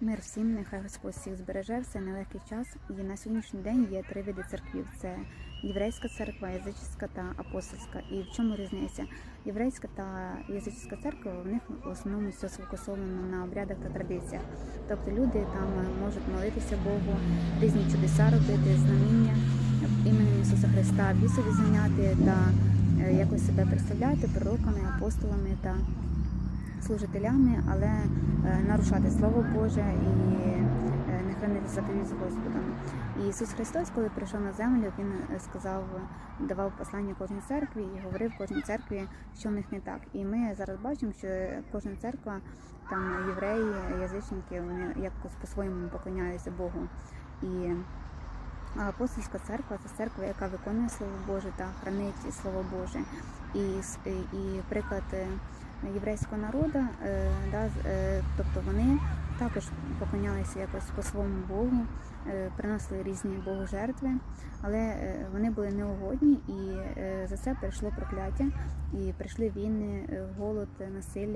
Мир всім, нехай Господь всіх збереже все нелегкий час. І на сьогоднішній день є три види церквів: це єврейська церква, язичська та апостольська. І в чому різниця? Єврейська та язичська церква в них в основному все сфокусовано на обрядах та традиціях. Тобто люди там можуть молитися Богу, різні чудеса робити, знаміння іменем Ісуса Христа, бісові заняти та е, якось себе представляти пророками, апостолами та служителями, але е, нарушати Слово Боже і е, не хранити заповідь з Господом. І Ісус Христос, коли прийшов на землю, Він е, сказав, давав послання кожній церкві і говорив кожній церкві, що в них не так. І ми зараз бачимо, що кожна церква, там євреї, язичники, вони якось по-своєму поклоняються Богу. І а апостольська церква це церква, яка виконує Слово Боже та хранить Слово Боже. І, с- і приклад єврейського народу, е, да, е, тобто вони також поклонялися якось по своєму Богу, е, приносили різні Богу жертви, але вони були неугодні і за це прийшло прокляття, і прийшли війни, голод, насилля.